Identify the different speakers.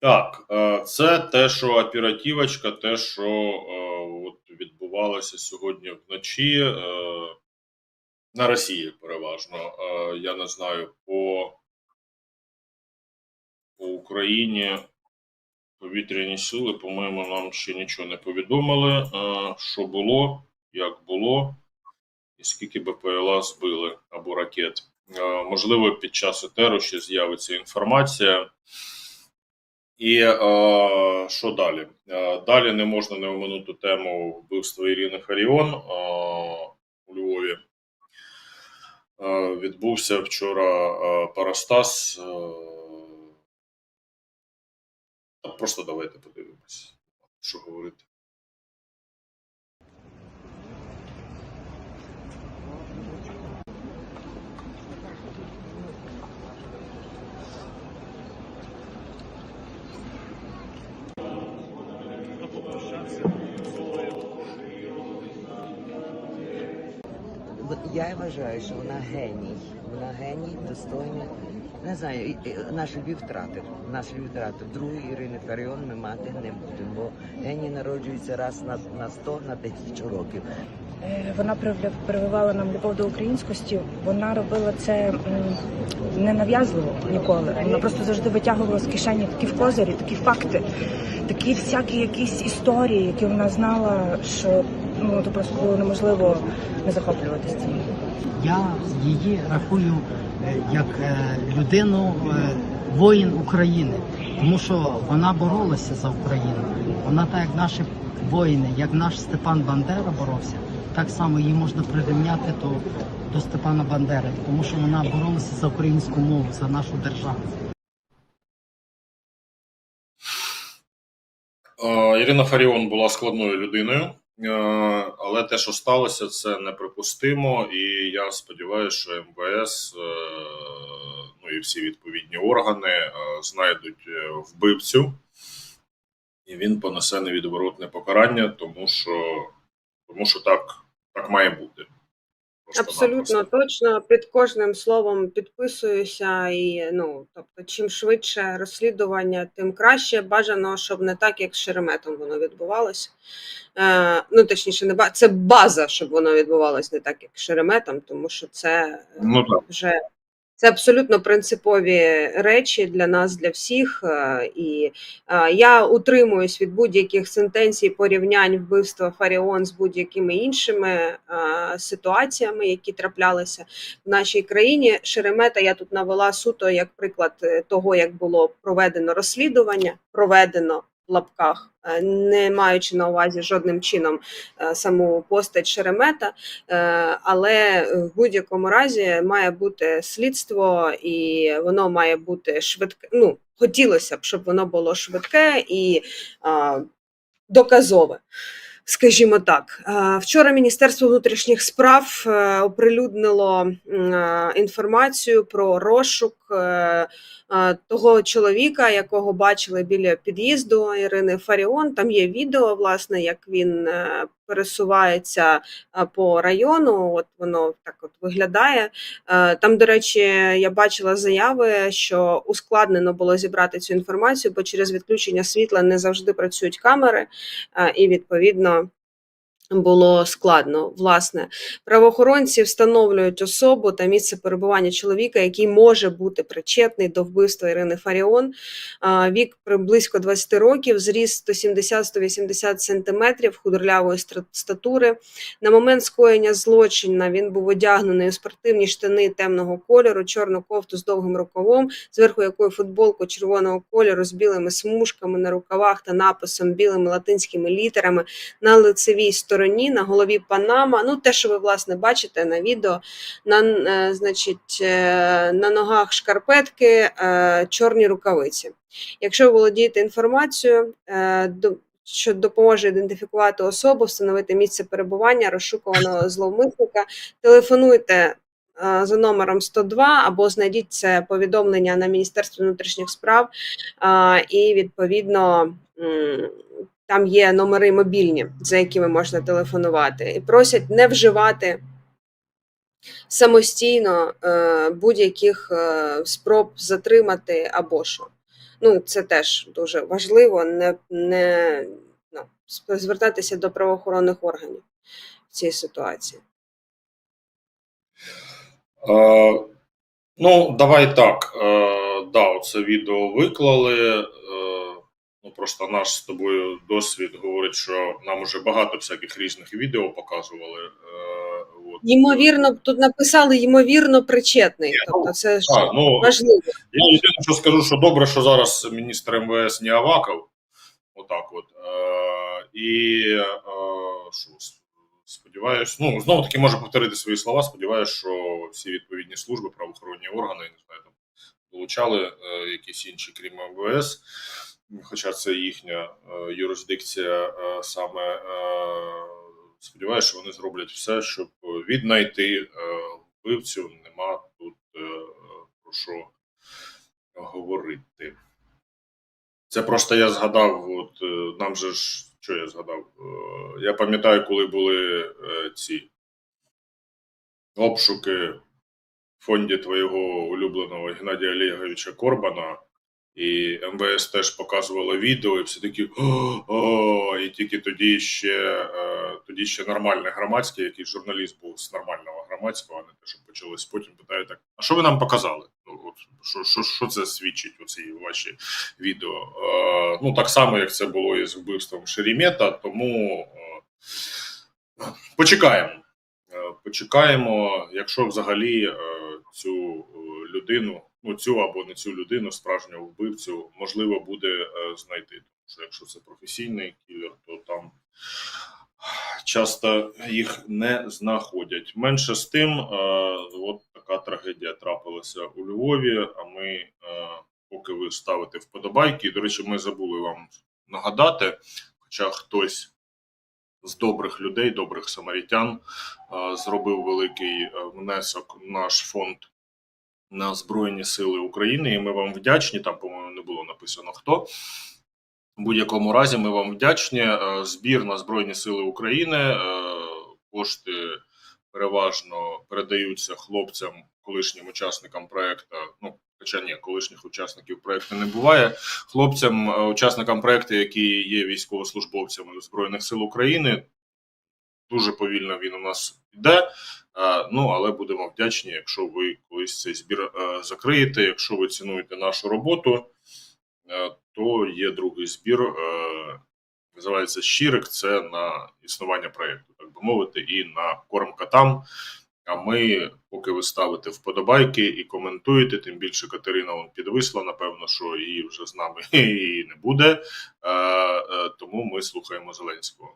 Speaker 1: Так, е, це те, що оперативочка, те, що е, от відбувалося сьогодні вночі е, на Росії переважно. Я не знаю, по, по Україні повітряні сили, по-моєму, нам ще нічого не повідомили, що було, як було, і скільки БПЛА збили або ракет. Можливо, під час етеру ще з'явиться інформація. І е, що далі? Е, далі не можна не оминути тему вбивства Ірини Харіон е, у Львові. Е, відбувся вчора е, Парастас. Е, просто давайте подивимось, що говорити.
Speaker 2: Я вважаю, що вона геній. Вона геній, достойний. Не знаю, наш Львів втратив. Наш Львів втратив. Другої Ірини Фаріон ми мати не будемо, бо геній народжується раз на, на 100, на тисячу років.
Speaker 3: Е, Вона прививала нам любов до українськості. Вона робила це м, ненав'язливо ніколи. Вона просто завжди витягувала з кишені такі в козирі, такі факти, такі всякі якісь історії, які вона знала, що ну то просто було неможливо не захоплюватися цим.
Speaker 4: Я її рахую е, як е, людину е, воїн України, тому що вона боролася за Україну. Вона так як наші воїни, як наш Степан Бандера боровся, так само її можна прирівняти до, до Степана Бандери, тому що вона боролася за українську мову, за нашу державу.
Speaker 1: Ірина Фаріон була складною людиною, але те, що сталося, це неприпустимо. І я сподіваюся, що МВС е, ну і всі відповідні органи е, знайдуть е, вбивцю, і він понесе невідворотне покарання, тому що, тому що так, так має бути.
Speaker 5: Абсолютно точно під кожним словом підписуюся, і ну тобто, чим швидше розслідування, тим краще. Бажано, щоб не так, як з Шереметом воно відбувалося. Е, ну точніше, не ба... це база, щоб воно відбувалося не так, як з Шереметом, тому що це е,
Speaker 1: Ну так.
Speaker 5: вже це абсолютно принципові речі для нас, для всіх. е, І е, я утримуюсь від будь-яких сентенцій, порівнянь вбивства Фаріон з будь-якими іншими е, ситуаціями, які траплялися в нашій країні. Шеремета я тут навела суто як приклад того, як було проведено розслідування, проведено. Лапках, е, не маючи на увазі жодним чином е, саму постать Шеремета, Е, але в будь-якому разі має бути слідство, і воно має бути швидке. Ну, хотілося б, щоб воно було швидке і доказове. Скажімо так, вчора Міністерство внутрішніх справ оприлюднило інформацію про розшук того чоловіка, якого бачили біля під'їзду Ірини Фаріон. Там є відео, власне, як він е, пересувається е, по району. От воно так от виглядає. Е, Там, до речі, я бачила заяви, що ускладнено було зібрати цю інформацію, бо через відключення світла не завжди працюють камери, і відповідно. Було складно. Власне, правоохоронці встановлюють особу та місце перебування чоловіка, який може бути причетний до вбивства Ірини Фаріон. Вік близько 20 років, зріст 170-180 сантиметрів, худорлявої статури. На момент скоєння злочина він був одягнений у спортивні штани темного кольору, чорну кофту з довгим рукавом, зверху якої футболку червоного кольору з білими смужками на рукавах та написом білими латинськими літерами на лицевій стороні, на голові Панама. Ну, те, що ви власне бачите на відео, на, е, значить, е, на ногах шкарпетки, е, чорні рукавиці. Якщо ви володієте інформацією, що допоможе ідентифікувати особу, встановити місце перебування розшукуваного зловмисника, телефонуйте за номером 102 або знайдіть це повідомлення на Міністерстві внутрішніх справ, і відповідно там є номери мобільні, за якими можна телефонувати, і просять не вживати самостійно е, будь-яких е, спроб затримати або що. Ну, це теж дуже важливо не, не ну, звертатися до правоохоронних органів в цій ситуації.
Speaker 1: Е, ну, давай так. Е, да, оце відео виклали. Е, ну, просто наш з тобою досвід говорить, що нам уже багато всяких різних відео показували. Е, от.
Speaker 5: Ймовірно, тут написали ймовірно причетний. Тобто, це ж
Speaker 1: А, ну,
Speaker 5: важливо.
Speaker 1: Я єдине, що скажу, що добре, що зараз міністр МВС не Аваков. Отак от. Е, і е, що, сподіваюсь, ну, знову таки можу повторити свої слова. Сподіваюся, що всі відповідні служби, правоохоронні органи, не знаю, там, долучали е, якісь інші, крім МВС. Хоча це їхня е, юрисдикція е, саме. Е, сподіваюся, що вони зроблять все, щоб віднайти вбивцю. Нема тут про що говорити. Це просто я згадав, от нам же ж, що я згадав? Я пам'ятаю, коли були ці обшуки в фонді твого улюбленого Геннадія Олеговича Корбана, і МВС теж показувало відео, і всі такі о, і тільки тоді ще е, тоді ще нормальне громадське, який журналіст був з нормального громадського, а не те, що почалось потім питає так: а що ви нам показали? Ну, от, що, що, що це свідчить, оці ваші відео? Е, ну, так само, як це було із вбивством Шерімета, тому е, почекаємо. Почекаємо, якщо взагалі цю людину, ну цю або не цю людину, справжнього вбивцю, можливо буде е, знайти. Тому що якщо це професійний кілер, то там часто їх не знаходять. Менше з тим, е, от така трагедія трапилася у Львові. А ми, е, поки ви ставите вподобайки, до речі, ми забули вам нагадати, хоча хтось з добрих людей, добрих самарітян, зробив великий внесок наш фонд на Збройні Сили України, і ми вам вдячні. Там, по-моєму, не було написано хто. В будь-якому разі ми вам вдячні. Е, Збір на Збройні Сили України. е, Кошти переважно передаються хлопцям, колишнім учасникам проекту. Ну, хоча ні, колишніх учасників проекту не буває. Хлопцям, е, учасникам проекту, які є військовослужбовцями Збройних сил України. Дуже повільно він у нас йде. Е, Ну, але будемо вдячні, якщо ви колись цей збір е, закриєте. Якщо ви цінуєте нашу роботу, е, то є другий збір. Називається Щирик. Це на існування проєкту, так би мовити, і на корм котам. А ми, поки ви ставите вподобайки і коментуєте, тим більше Катерина он підвисла, напевно, що її вже з нами і не буде. Тому ми слухаємо Зеленського.